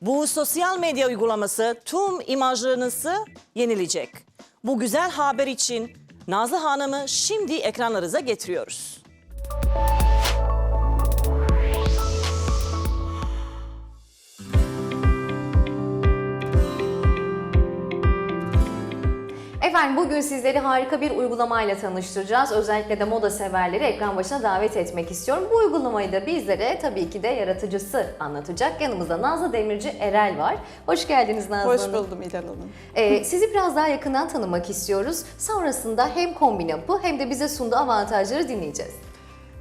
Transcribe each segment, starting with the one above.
Bu sosyal medya uygulaması tüm imajlarınızı yenileyecek. Bu güzel haber için Nazlı Hanım'ı şimdi ekranlarınıza getiriyoruz. Efendim bugün sizleri harika bir uygulamayla tanıştıracağız. Özellikle de moda severleri ekran başına davet etmek istiyorum. Bu uygulamayı da bizlere tabii ki de yaratıcısı anlatacak. Yanımızda Nazlı Demirci Erel var. Hoş geldiniz Nazlı Hoş Hanım. buldum İlhan Hanım. Ee, sizi biraz daha yakından tanımak istiyoruz. Sonrasında hem Kombinap'ı hem de bize sunduğu avantajları dinleyeceğiz.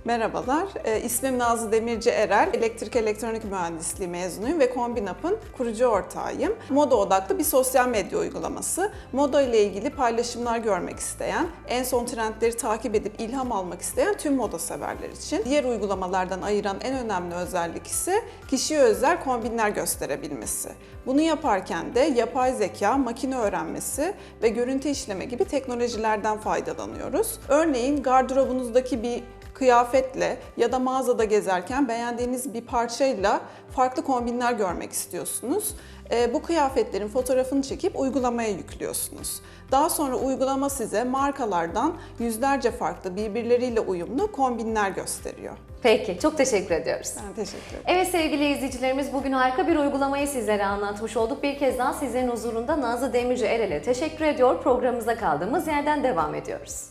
Merhabalar, e, ismim Nazlı Demirci Erer. Elektrik elektronik mühendisliği mezunuyum ve Kombinap'ın kurucu ortağıyım. Moda odaklı bir sosyal medya uygulaması. Moda ile ilgili paylaşımlar görmek isteyen, en son trendleri takip edip ilham almak isteyen tüm moda severler için. Diğer uygulamalardan ayıran en önemli özellik ise kişiye özel kombinler gösterebilmesi. Bunu yaparken de yapay zeka, makine öğrenmesi ve görüntü işleme gibi teknolojilerden faydalanıyoruz. Örneğin gardırobunuzdaki bir kıyafetle ya da mağazada gezerken beğendiğiniz bir parçayla farklı kombinler görmek istiyorsunuz. Ee, bu kıyafetlerin fotoğrafını çekip uygulamaya yüklüyorsunuz. Daha sonra uygulama size markalardan yüzlerce farklı birbirleriyle uyumlu kombinler gösteriyor. Peki, çok teşekkür ediyoruz. Ben teşekkür ederim. Evet sevgili izleyicilerimiz bugün harika bir uygulamayı sizlere anlatmış olduk. Bir kez daha sizlerin huzurunda Nazlı Demirci Erel'e teşekkür ediyor. Programımıza kaldığımız yerden devam ediyoruz.